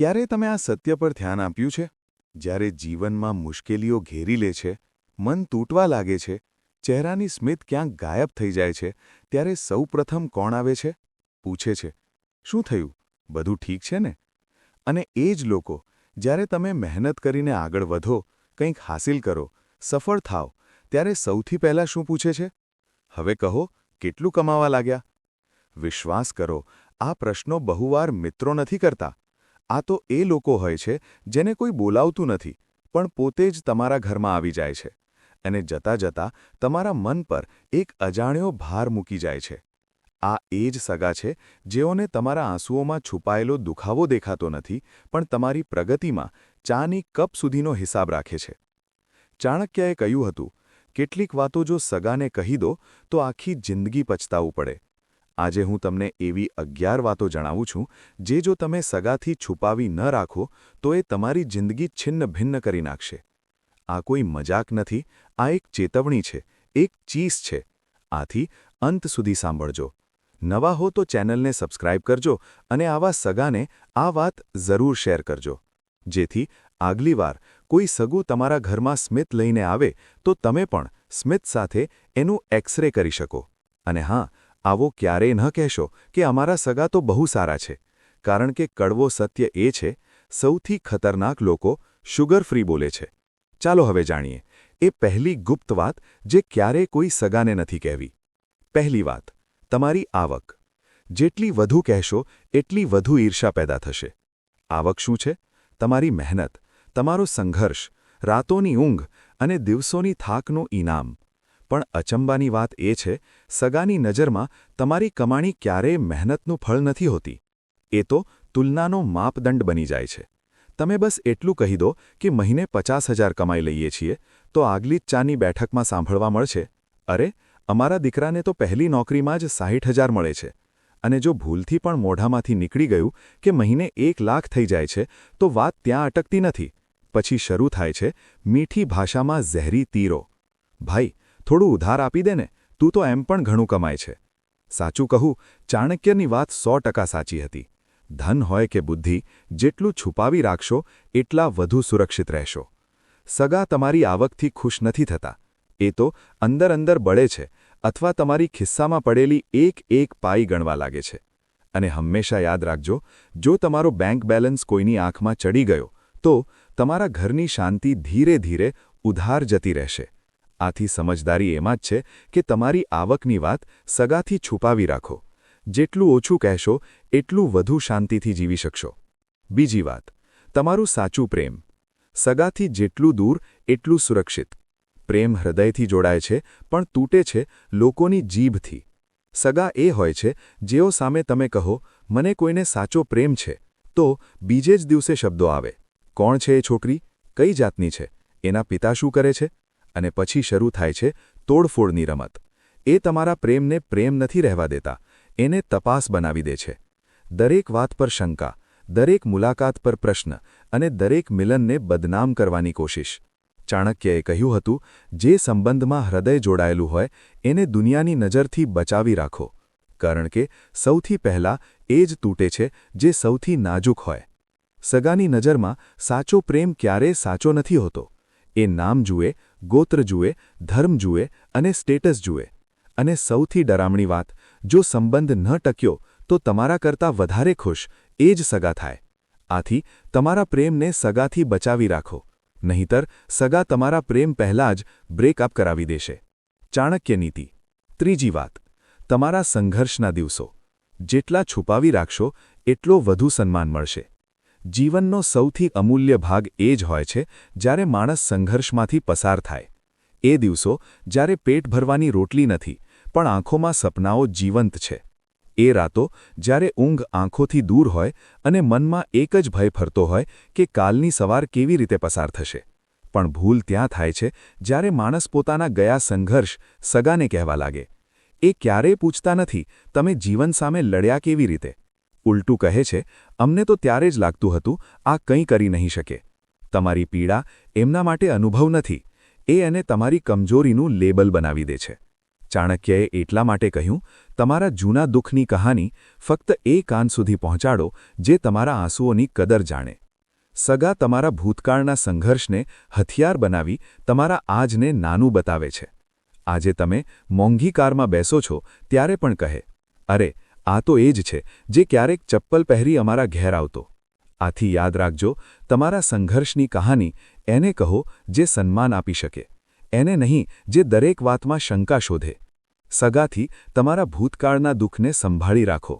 ક્યારે તમે આ સત્ય પર ધ્યાન આપ્યું છે? જ્યારે જીવનમાં મુશ્કેલીઓ ઘેરી લે છે, મન તૂટવા લાગે છે, ચહેરાની સ્મિત ક્યાંક ગાયબ થઈ જાય છે, ત્યારે સૌપ્રથમ કોણ આવે છે? પૂછે છે, શું થયું? બધું ઠીક છે ને? અને એ જ લોકો, જ્યારે તમે મહેનત કરીને આગળ વધો, કંઈક હાસિલ કરો, સફળ થાવ ત્યારે સૌથી પહેલાં શું પૂછે છે? હવે કહો, કેટલું કમાવા લાગ્યા? વિશ્વાસ કરો, આ પ્રશ્નો બહુવાર મિત્રો નથી કરતા. આ તો એ લોકો હોય છે જેને કોઈ બોલાવતું નથી, પણ પોતે જ તમારા ઘરમાં આવી જાય છે અને જતા જતા તમારા મન પર એક અજાણ્યો ભાર મૂકી જાય છે. આ એ જ સગા છે જેઓને તમારા આંસુઓમાં છુપાયેલો દુખાવો દેખાતો નથી, પણ તમારી પ્રગતિમાં ચાની કપ સુધીનો હિસાબ રાખે છે. ચાણક્યએ કહ્યું હતું, કેટલીક વાતો જો સગાને કહી દો, તો આખી જિંદગી પછતાવું પડે. આજે હું તમને એવી અગિયાર વાતો જણાવું છું, જે જો તમે સગાથી છુપાવી ન રાખો, તો એ તમારી જિંદગી છિન્ન ભિન્ન કરી નાખશે. આ કોઈ મજાક નથી, આ એક ચેતવણી છે, એક ચીસ છે. આથી અંત સુધી સાંભળજો. નવા હો તો ચેનલને સબસ્ક્રાઇબ કરજો અને આવા સગાને આ વાત જરૂર શેર કરજો. જેથી આગલી વાર કોઈ સગું તમારા ઘરમાં સ્મિત લઈને આવે, તો તમે પણ સ્મિત સાથે એનું એક્સરે કરી શકો. અને હા આવો ક્યારેય ન કહેશો કે અમારા સગા તો બહુ સારા છે. કારણ કે કડવો સત્ય એ છે, સૌથી ખતરનાક લોકો શુગર ફ્રી બોલે છે. ચાલો હવે જાણીએ. એ પહેલી ગુપ્ત વાત જે ક્યારેય કોઈ સગાને નથી કહેવી. પહેલી વાત, તમારી આવક. જેટલી વધુ કહેશો, એટલી વધુ ઈર્ષા પેદા થશે. આવક શું છે? તમારી મહેનત, તમારો સંઘર્ષ, રાતોની ઊંઘ અને દિવસોની થાકનું ઇનામ પણ અચંબાની વાત એ છે સગાની નજરમાં તમારી કમાણી ક્યારેય મહેનતનું ફળ નથી હોતી. એ તો તુલનાનો માપદંડ બની જાય છે. તમે બસ એટલું કહી દો કે મહિને પચાસ હજાર કમાઈ લઈએ છીએ, તો આગલી ચાની બેઠકમાં સાંભળવા મળશે. અરે, અમારા દીકરાને તો પહેલી નોકરીમાં જ સાહીઠ હજાર મળે છે. અને જો ભૂલથી પણ મોઢામાંથી નીકળી ગયું કે મહિને એક લાખ થઈ જાય છે, તો વાત ત્યાં અટકતી નથી. પછી શરૂ થાય છે મીઠી ભાષામાં ઝેરી તીરો. ભાઈ, થોડું ઉધાર આપી દે ને. તું તો એમ પણ ઘણું કમાય છે. સાચું કહું, ચાણક્યની વાત સો સાચી હતી. ધન હોય કે બુદ્ધિ, જેટલું છુપાવી રાખશો, એટલા વધુ સુરક્ષિત રહેશો. સગા તમારી આવકથી ખુશ નથી થતા. એ તો અંદર અંદર બળે છે, અથવા તમારી ખિસ્સામાં પડેલી એક એક પાઈ ગણવા લાગે છે. અને હંમેશા યાદ રાખજો, જો તમારો બેંક બેલેન્સ કોઈની આંખમાં ચડી ગયો, તો તમારા ઘરની શાંતિ ધીરે ધીરે ઉધાર જતી રહેશે. આથી સમજદારી એમાં જ છે કે તમારી આવકની વાત સગાથી છુપાવી રાખો. જેટલું ઓછું કહેશો, એટલું વધુ શાંતિથી જીવી શકશો. બીજી વાત, તમારું સાચું પ્રેમ. સગાથી જેટલું દૂર, એટલું સુરક્ષિત. પ્રેમ હૃદયથી જોડાય છે, પણ તૂટે છે લોકોની જીભથી. સગા એ હોય છે, જેઓ સામે તમે કહો, મને કોઈને સાચો પ્રેમ છે. તો બીજે જ દિવસે શબ્દો આવે. કોણ છે એ છોકરી? કઈ જાતની છે? એના પિતા શું કરે છે? અને પછી શરૂ થાય છે તોડફોડની રમત. એ તમારા પ્રેમને પ્રેમ નથી રહેવા દેતા, એને તપાસ બનાવી દે છે. દરેક વાત પર શંકા, દરેક મુલાકાત પર પ્રશ્ન અને દરેક મિલનને બદનામ કરવાની કોશિશ. ચાણક્યએ કહ્યું હતું, જે સંબંધમાં હૃદય જોડાયેલું હોય, એને દુનિયાની નજરથી બચાવી રાખો. કારણ કે સૌથી પહેલાં એ જ તૂટે છે જે સૌથી નાજુક હોય. સગાની નજરમાં સાચો પ્રેમ ક્યારેય સાચો નથી હોતો. એ નામ જુએ, ગોત્ર જુએ, ધર્મ જુએ અને સ્ટેટસ જુએ. અને સૌથી ડરામણી વાત, જો સંબંધ ન ટક્યો, તો તમારા કરતાં વધારે ખુશ, એ જ સગા થાય. આથી, તમારા પ્રેમને સગાથી બચાવી રાખો. નહીંતર, સગા તમારા પ્રેમ પહેલાં જ બ્રેકઅપ કરાવી દેશે. ચાણક્ય નીતિ. ત્રીજી વાત, તમારા સંઘર્ષના દિવસો. જેટલા છુપાવી રાખશો, એટલો વધુ સન્માન મળશે. જીવનનો સૌથી અમૂલ્ય ભાગ એ જ હોય છે, જ્યારે માણસ સંઘર્ષમાંથી પસાર થાય. એ દિવસો, જ્યારે પેટ ભરવાની રોટલી નથી, પણ આંખોમાં સપનાઓ જીવંત છે. એ રાતો, જ્યારે ઊંઘ આંખોથી દૂર હોય અને મનમાં એક જ ભય ફરતો હોય કે કાલની સવાર કેવી રીતે પસાર થશે. પણ ભૂલ ત્યાં થાય છે, જ્યારે માણસ પોતાના ગયા સંઘર્ષ સગાને કહેવા લાગે. એ ક્યારેય પૂછતા નથી, તમે જીવન સામે લડ્યા કેવી રીતે? ઉલટું કહે છે, અમને તો ત્યારે જ લાગતું હતું આ કંઈ કરી નહીં શકે. તમારી પીડા એમના માટે અનુભવ નથી. એ એને તમારી કમજોરીનું લેબલ બનાવી દે છે. ચાણક્યએ એટલા માટે કહ્યું, તમારા જૂના દુઃખની કહાની ફક્ત એ કાન સુધી પહોંચાડો જે તમારા આંસુઓની કદર જાણે. સગા તમારા ભૂતકાળના સંઘર્ષને હથિયાર બનાવી તમારા આજને નાનું બતાવે છે. આજે તમે મોંઘી કારમાં બેસો છો ત્યારે પણ કહે, અરે આ તો એ જ છે જે ક્યારેક ચપ્પલ પહેરી અમારા ઘેર આવતો. આથી યાદ રાખજો, તમારા સંઘર્ષની કહાની એને કહો જે સન્માન આપી શકે. એને નહીં, જે દરેક વાતમાં શંકા શોધે. સગાથી તમારા ભૂતકાળના દુઃખને સંભાળી રાખો.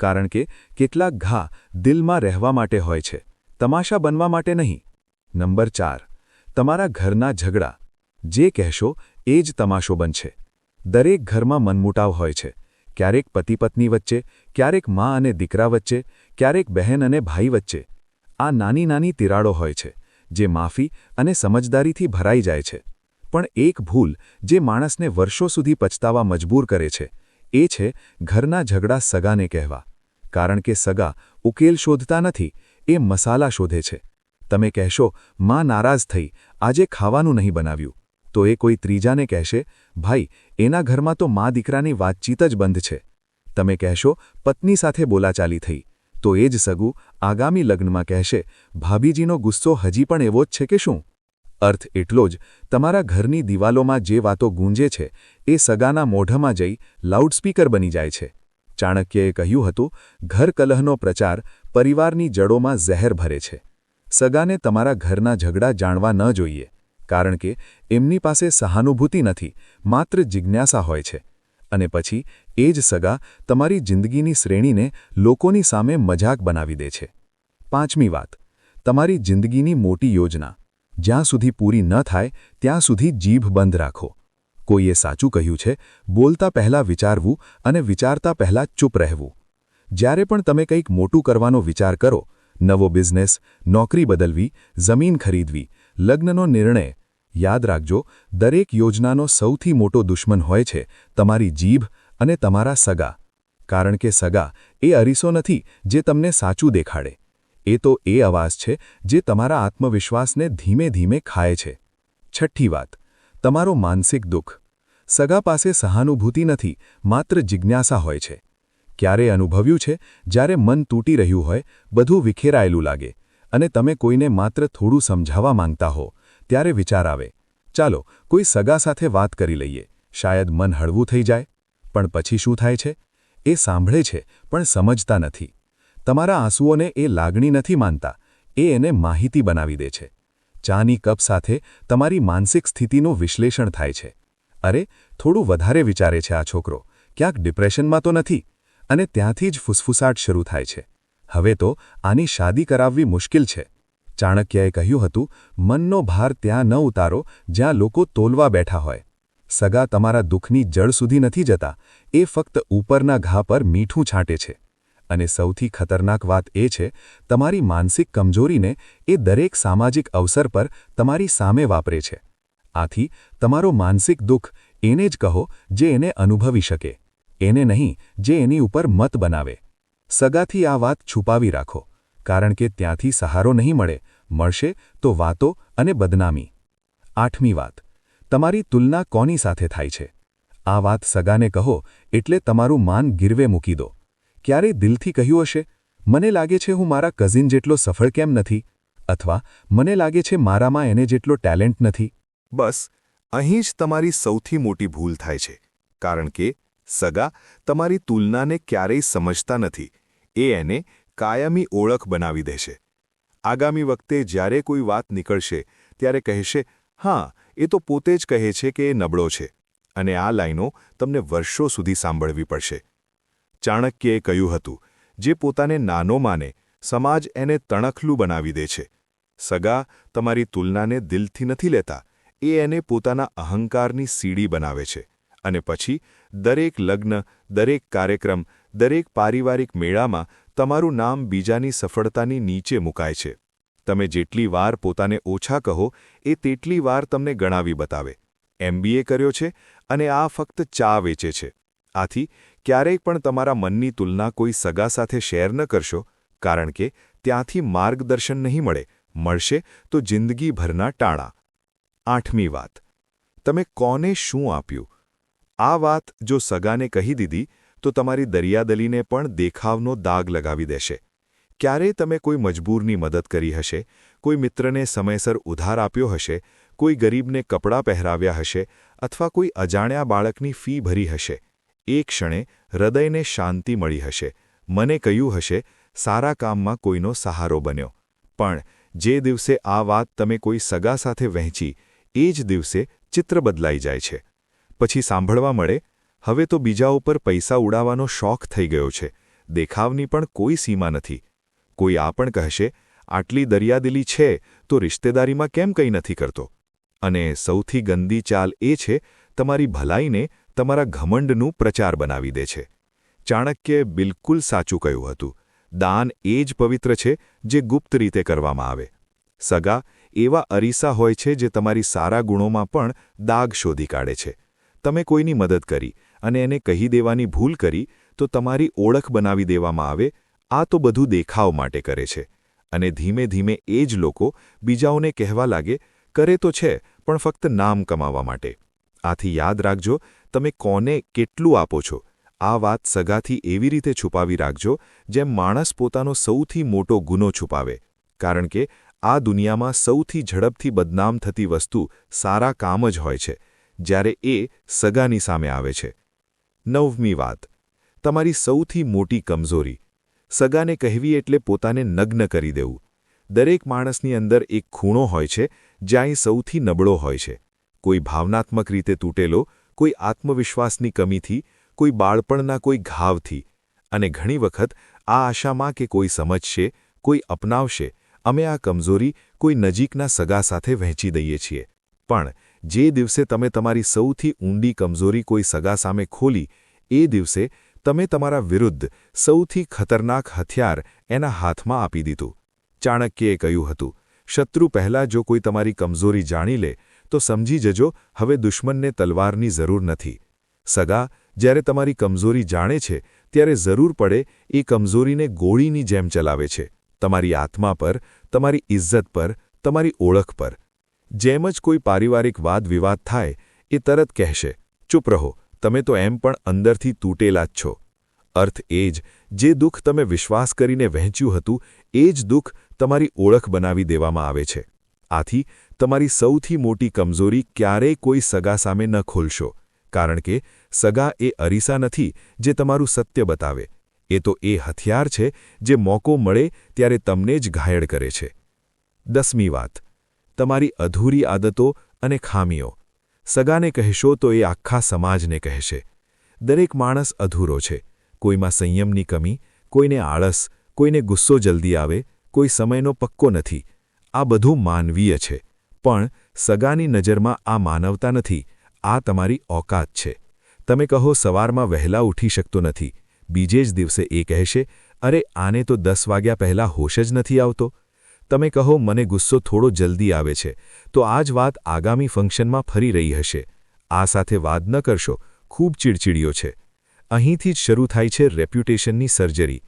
કારણ કે કેટલાક ઘા દિલમાં રહેવા માટે હોય છે, તમાશા બનવા માટે નહીં. નંબર ચાર, તમારા ઘરના ઝઘડા. જે કહેશો એ જ તમાશો બનશે. દરેક ઘરમાં મનમુટાવ હોય છે. ક્યારેક પતિ પત્ની વચ્ચે, ક્યારેક મા અને દીકરા વચ્ચે, ક્યારેક બહેન અને ભાઈ વચ્ચે. આ નાની નાની તિરાડો હોય છે, જે માફી અને સમજદારીથી ભરાઈ જાય છે. પણ એક ભૂલ જે માણસને વર્ષો સુધી પછતાવા મજબૂર કરે છે, એ છે ઘરના ઝઘડા સગાને કહેવા. કારણ કે સગા ઉકેલ શોધતા નથી, એ મસાલા શોધે છે. તમે કહેશો, માં નારાજ થઈ, આજે ખાવાનું નહીં બનાવ્યું. તો એ કોઈ ત્રીજાને કહેશે, ભાઈ, એના ઘરમાં તો મા દીકરાની વાતચીત જ બંધ છે. તમે કહેશો, પત્ની સાથે બોલાચાલી થઈ. તો એ જ સગું આગામી લગ્નમાં કહેશે, ભાભીજીનો ગુસ્સો હજી પણ એવો જ છે કે શું? અર્થ એટલો જ, તમારા ઘરની દિવાલોમાં જે વાતો ગૂંજે છે, એ સગાના મોઢામાં જઈ લાઉડસ્પીકર બની જાય છે. ચાણક્યએ કહ્યું હતું, ઘર કલહનો પ્રચાર પરિવારની જડોમાં ઝહેર ભરે છે. સગાને તમારા ઘરના ઝઘડા જાણવા ન જોઈએ. કારણ કે એમની પાસે સહાનુભૂતિ નથી, માત્ર જિજ્ઞાસા હોય છે. અને પછી, એ જ સગા તમારી જિંદગીની શ્રેણીને લોકોની સામે મજાક બનાવી દે છે. પાંચમી વાત, તમારી જિંદગીની મોટી યોજના. જ્યાં સુધી પૂરી ન થાય, ત્યાં સુધી જીભ બંધ રાખો. કોઈએ સાચું કહ્યું છે, બોલતા પહેલાં વિચારવું અને વિચારતા પહેલાં ચૂપ રહેવું. જ્યારે પણ તમે કંઈક મોટું કરવાનો વિચાર કરો, નવો બિઝનેસ નોકરી બદલવી, જમીન ખરીદવી લગ્નનો નિર્ણય. યાદ રાખજો, દરેક યોજનાનો સૌથી મોટો દુશ્મન હોય છે તમારી જીભ અને તમારા સગા. કારણ કે સગા એ અરીસો નથી જે તમને સાચું દેખાડે. એ તો એ અવાજ છે જે તમારા આત્મવિશ્વાસને ધીમે ધીમે ખાય છે. છઠ્ઠી વાત, તમારો માનસિક દુઃખ. સગા પાસે સહાનુભૂતિ નથી, માત્ર જિજ્ઞાસા હોય છે. ક્યારે અનુભવ્યું છે? જ્યારે મન તૂટી રહ્યું હોય, બધું વિખેરાયેલું લાગે. અને તમે કોઈને માત્ર થોડું સમજાવવા માંગતા હો, ત્યારે વિચાર આવે. ચાલો, કોઈ સગા સાથે વાત કરી લઈએ. શાયદ મન હળવું થઈ જાય. પણ પછી શું થાય છે? એ સાંભળે છે, પણ સમજતા નથી. તમારા આંસુઓને એ લાગણી નથી માનતા. એ એને માહિતી બનાવી દે છે. ચાની કપ સાથે તમારી માનસિક સ્થિતિનું વિશ્લેષણ થાય છે. અરે, થોડું વધારે વિચારે છે આ છોકરો. ક્યાંક ડિપ્રેશનમાં તો નથી. અને ત્યાંથી જ ફુસફુસાટ શરૂ થાય છે. હવે તો આની શાદી કરાવવી મુશ્કેલ છે. ચાણક્યએ કહ્યું હતું, મનનો ભાર ત્યાં ન ઉતારો, જ્યાં લોકો તોલવા બેઠા હોય. સગા તમારા દુઃખની જળ સુધી નથી જતા, એ ફક્ત ઉપરના ઘા પર મીઠું છાંટે છે. અને સૌથી ખતરનાક વાત એ છે, તમારી માનસિક કમજોરીને એ દરેક સામાજિક અવસર પર તમારી સામે વાપરે છે. આથી, તમારો માનસિક દુઃખ એને જ કહો, જે એને અનુભવી શકે. એને નહીં, જે એની ઉપર મત બનાવે. સગાથી આ વાત છુપાવી રાખો, કારણ કે ત્યાંથી સહારો નહીં મળે, મળશે તો વાતો અને બદનામી. આઠમી વાત, તમારી તુલના કોની સાથે થાય છે? આ વાત સગાને કહો, એટલે તમારું માન ગીરવે મૂકી દો. ક્યારેય દિલથી કહ્યું હશે, મને લાગે છે હું મારા કઝિન જેટલો સફળ કેમ નથી? અથવા, મને લાગે છે મારામાં એને જેટલો ટેલેન્ટ નથી? બસ, અહીં જ તમારી સૌથી મોટી ભૂલ થાય છે, કારણ કે સગા તમારી તુલનાને ક્યારેય સમજતા નથી. એ એને કાયમી ઓળખ બનાવી દેશે. આગામી વખતે જ્યારે કોઈ વાત નીકળશે, ત્યારે કહેશે, હા, એ તો પોતે જ કહે છે કે એ નબળો છે. અને આ લાઈનો તમને વર્ષો સુધી સાંભળવી પડશે. ચાણક્યએ કહ્યું હતું, જે પોતાને નાનો માને, સમાજ એને તણખલું બનાવી દે છે. સગા તમારી તુલનાને દિલથી નથી લેતા, એ એને પોતાના અહંકારની સીડી બનાવે છે. અને પછી દરેક લગ્ન, દરેક કાર્યક્રમ દરેક પારિવારિક મેળામાં તમારું નામ બીજાની સફળતાની નીચે મુકાય છે. તમે જેટલી વાર પોતાને ઓછા કહો, એ તેટલી વાર તમને ગણાવી બતાવે. એમબીએ કર્યો છે અને આ ફક્ત ચા વેચે છે. આથી, ક્યારેય પણ તમારા મનની તુલના કોઈ સગા સાથે શેર ન કરશો, કારણ કે ત્યાંથી માર્ગદર્શન નહીં મળે, મળશે તો જિંદગીભરના ટાણા. આઠમી વાત. તમે કોને શું આપ્યું? આ વાત જો સગાને કહી દીધી તો તમારી દરિયાદલીને પણ દેખાવનો દાગ લગાવી દેશે. ક્યારેય તમે કોઈ મજબૂરની મદદ કરી હશે, કોઈ મિત્રને સમયસર ઉધાર આપ્યો હશે, કોઈ ગરીબને કપડાં પહેરાવ્યા હશે, અથવા કોઈ અજાણ્યા બાળકની ફી ભરી હશે, એ ક્ષણે હૃદયને શાંતિ મળી હશે. મને કહ્યું હશે, સારા કામમાં કોઈનો સહારો બન્યો. પણ જે દિવસે આ વાત તમે કોઈ સગા સાથે વહેંચી, એ જ દિવસે ચિત્ર બદલાઈ જાય છે. પછી સાંભળવા મળે હવે તો બીજા ઉપર પૈસા ઉડાવવાનો શોખ થઈ ગયો છે. દેખાવની પણ કોઈ સીમા નથી. કોઈ આ પણ કહેશે, આટલી દરિયાદિલી છે, તો રિશ્તેદારીમાં કેમ કંઈ નથી કરતો? અને સૌથી ગંદી ચાલ એ છે, તમારી ભલાઈને તમારા ઘમંડનું પ્રચાર બનાવી દે છે. ચાણક્યે બિલકુલ સાચું કહ્યું હતું. દાન એ જ પવિત્ર છે, જે ગુપ્ત રીતે કરવામાં આવે. સગા એવા અરીસા હોય છે, જે તમારી સારા ગુણોમાં પણ દાગ શોધી કાઢે છે. તમે કોઈની મદદ કરી અને એને કહી દેવાની ભૂલ કરી, તો તમારી ઓળખ બનાવી દેવામાં આવે, આ તો બધું દેખાવ માટે કરે છે. અને ધીમે ધીમે એ જ લોકો બીજાઓને કહેવા લાગે, કરે તો છે, પણ ફક્ત નામ કમાવા માટે. આથી યાદ રાખજો, તમે કોને કેટલું આપો છો. આ વાત સગાથી એવી રીતે છુપાવી રાખજો, જેમ માણસ પોતાનો સૌથી મોટો ગુનો છુપાવે. કારણ કે, આ દુનિયામાં સૌથી ઝડપથી બદનામ થતી વસ્તુ સારા કામ જ હોય છે, જ્યારે એ સગાની સામે આવે છે. નવમી વાત. તમારી સૌથી મોટી કમજોરી. સગાને કહેવી એટલે પોતાને નગ્ન કરી દેવું. દરેક માણસની અંદર એક ખૂણો હોય છે જ્યાં એ સૌથી નબળો હોય છે. કોઈ ભાવનાત્મક રીતે તૂટેલો, કોઈ આત્મવિશ્વાસની કમીથી, કોઈ બાળપણના કોઈ ઘાવથી. અને ઘણી વખત આ આશામાં કે કોઈ સમજશે, કોઈ અપનાવશે, અમે આ કમજોરી કોઈ નજીકના સગા સાથે વહેંચી દઈએ છીએ. પણ જે દિવસે તમે તમારી સૌથી ઊંડી કમજોરી કોઈ સગા સામે ખોલી, એ દિવસે તમે તમારા વિરુદ્ધ સૌથી ખતરનાક હથિયાર એના હાથમાં આપી દીધું. ચાણક્યએ કહ્યું હતું, શત્રુ પહેલાં જો કોઈ તમારી કમજોરી જાણી લે, તો સમજી જજો, હવે દુશ્મનને તલવારની જરૂર નથી. સગા, જ્યારે તમારી કમજોરી જાણે છે, ત્યારે જરૂર પડે એ કમજોરીને ગોળીની જેમ ચલાવે છે. તમારી આત્મા પર, તમારી ઇજ્જત પર, તમારી ઓળખ પર જેમ જ કોઈ પારિવારિક વાદ વિવાદ થાય, એ તરત કહેશે, ચૂપ રહો, તમે તો એમ પણ અંદરથી તૂટેલા જ છો. અર્થ એ જ, જે દુઃખ તમે વિશ્વાસ કરીને વહેંચ્યું હતું, એ જ દુઃખ તમારી ઓળખ બનાવી દેવામાં આવે છે. આથી, તમારી સૌથી મોટી કમજોરી ક્યારેય કોઈ સગા સામે ન ખોલશો, કારણ કે સગા એ અરીસા નથી જે તમારું સત્ય બતાવે. એ તો એ હથિયાર છે જે મોકો મળે ત્યારે તમને જ ઘાયળ કરે છે. દસમી વાત. તમારી અધૂરી આદતો અને ખામીઓ. સગાને કહેશો તો એ આખા સમાજને કહેશે. દરેક માણસ અધૂરો છે. કોઈમાં સંયમની કમી, કોઈને આળસ, કોઈને ગુસ્સો જલ્દી આવે, કોઈ સમયનો પક્કો નથી. આ બધું માનવીય છે. પણ સગાની નજરમાં આ માનવતા નથી. આ તમારી ઓકાત છે. તમે કહો સવારમાં વહેલા ઉઠી શકતો નથી. બીજે જ દિવસે એ કહેશે, અરે, આને તો દસ વાગ્યા પહેલાં હોશ જ નથી આવતો. તમે કહો, મને ગુસ્સો થોડો જલ્દી આવે છે, તો આ જ વાત આગામી ફંક્શનમાં ફરી રહી હશે. આ સાથે વાત ન કરશો, ખૂબ ચીડચીડીઓ છે. અહીંથી જ શરૂ થાય છે રેપ્યુટેશનની સર્જરી.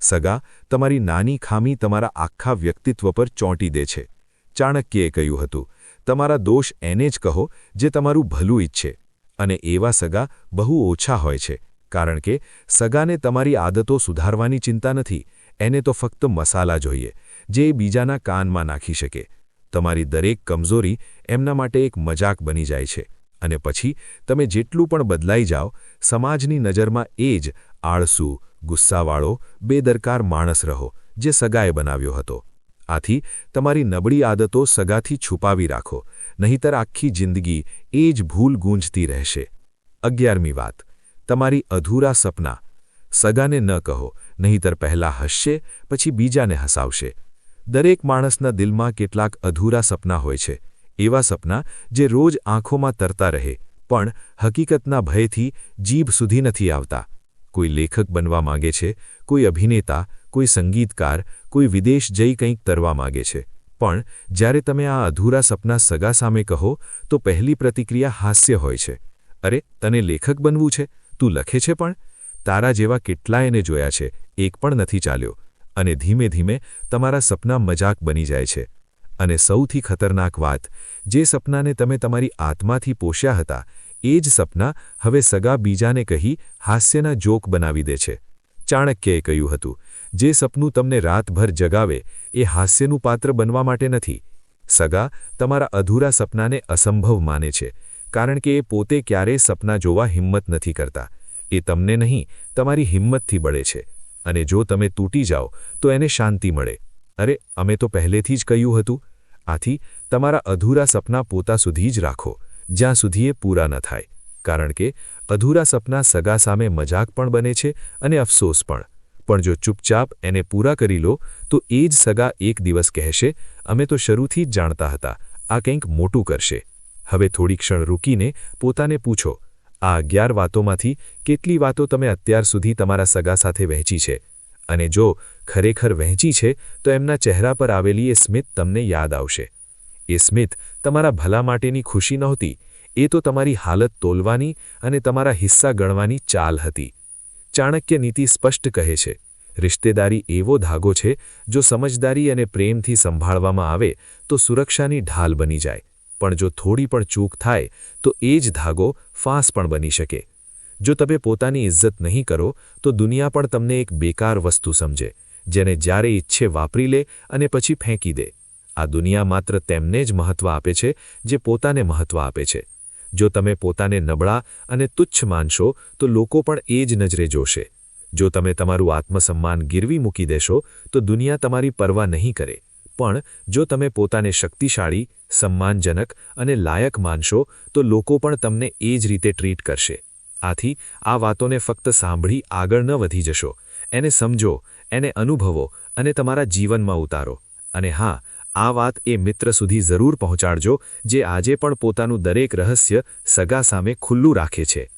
સગા, તમારી નાની ખામી તમારા આખા વ્યક્તિત્વ પર ચોંટી દે છે. ચાણક્યએ કહ્યું હતું, તમારા દોષ એને જ કહો જે તમારું ભલું ઈચ્છે. અને એવા સગા બહુ ઓછા હોય છે, કારણ કે સગાને તમારી આદતો સુધારવાની ચિંતા નથી, એને તો ફક્ત મસાલા જોઈએ. જે બીજાના કાનમાં નાખી શકે. તમારી દરેક કમજોરી એમના માટે એક મજાક બની જાય છે. અને પછી તમે જેટલું પણ બદલાઈ જાઓ, સમાજની નજરમાં એ જ આળસુ, ગુસ્સાવાળો, બેદરકાર માણસ રહો, જે સગાએ બનાવ્યો હતો. આથી તમારી નબળી આદતો સગાથી છુપાવી રાખો, નહીંતર આખી જિંદગી એ જ ભૂલ ગૂંજતી રહેશે. અગિયારમી વાત. તમારી અધૂરા સપના. સગાને ન કહો, નહીંતર પહેલાં હસશે, પછી બીજાને હસાવશે. દરેક માણસના દિલમાં કેટલાક અધૂરા સપના હોય છે, એવા સપના જે રોજ આંખોમાં તરતા રહે, પણ હકીકતના ભયથી જીભ સુધી નથી આવતા. કોઈ લેખક બનવા માગે છે, કોઈ અભિનેતા, કોઈ સંગીતકાર, કોઈ વિદેશ જઈ કંઈક તરવા માગે છે. પણ જ્યારે તમે આ અધૂરા સપના સગા સામે કહો, તો પહેલી પ્રતિક્રિયા હાસ્ય હોય છે. અરે, તને લેખક બનવું છે? તું લખે છે પણ? તારા જેવા કેટલાયને જોયા છે, એક પણ નથી ચાલ્યો. અને ધીમે ધીમે તમારા સપના મજાક બની જાય છે. અને સૌથી ખતરનાક વાત, જે સપનાને તમે તમારી આત્માથી પોષ્યા હતા, એ જ સપના હવે સગા બીજાને કહી હાસ્યના જોક બનાવી દે છે. ચાણક્યએ કહ્યું હતું, જે સપનું તમને રાતભર જગાવે, એ હાસ્યનું પાત્ર બનવા માટે નથી. સગા તમારા અધૂરા સપનાને અસંભવ માને છે, કારણ કે એ પોતે ક્યારેય સપના જોવા હિંમત નથી કરતા. એ તમને નહીં, તમારી હિંમતથી બળે છે. અને જો તમે તૂટી જાઓ, તો એને શાંતિ મળે. અરે, અમે તો પહેલેથી જ કહ્યું હતું. આથી, તમારા અધૂરા સપના પોતા સુધી જ રાખો, જ્યાં સુધી એ પૂરા ન થાય. કારણ કે, અધૂરા સપના સગા સામે મજાક પણ બને છે અને અફસોસ પણ. પણ જો ચૂપચાપ એને પૂરા કરી લો, તો એ જ સગા એક દિવસ કહેશે, અમે તો શરૂથી જ જાણતા હતા, આ કંઈક મોટું કરશે. હવે થોડી ક્ષણ રૂકીને પોતાને પૂછો આ અગિયાર વાતોમાંથી કેટલી વાતો તમે અત્યાર સુધી તમારા સગા સાથે વહેંચી છે? અને જો ખરેખર વહેંચી છે, તો એમના ચહેરા પર આવેલી એ સ્મિત તમને યાદ આવશે. એ સ્મિત તમારા ભલા માટેની ખુશી નહોતી, એ તો તમારી હાલત તોલવાની અને તમારા હિસ્સા ગણવાની ચાલ હતી. ચાણક્ય નીતિ સ્પષ્ટ કહે છે, રિશ્તેદારી એવો ધાગો છે, જો સમજદારી અને પ્રેમથી સંભાળવામાં આવે, તો સુરક્ષાની ઢાલ બની જાય. પણ જો થોડી પણ ચૂક થાય, તો એ જ ધાગો ફાંસ પણ બની શકે. જો તમે પોતાની ઇજ્જત નહીં કરો, તો દુનિયા પણ તમને એક બેકાર વસ્તુ સમજે, જેને જ્યારે ઈચ્છે વાપરી લે અને પછી ફેંકી દે. આ દુનિયા માત્ર તેમને જ મહત્વ આપે છે, જે પોતાને મહત્વ આપે છે. જો તમે પોતાને નબળા અને તુચ્છ માનશો, તો લોકો પણ એ જ નજરે જોશે. જો તમે તમારું આત્મસન્માન ગીરવી મૂકી દેશો, તો દુનિયા તમારી પરવા નહીં કરે. પણ જો તમે પોતાને શક્તિશાળી સન્માનજનક અને લાયક માનશો તો લોકો પણ તમને એ જ રીતે ટ્રીટ કરશે. આથી, આ વાતોને ફક્ત સાંભળી આગળ ન વધી જશો. એને સમજો, એને અનુભવો અને તમારા જીવનમાં ઉતારો. અને હા, આ વાત એ મિત્ર સુધી જરૂર પહોંચાડજો, જે આજે પણ પોતાનું દરેક રહસ્ય સગા સામે ખુલ્લું રાખે છે.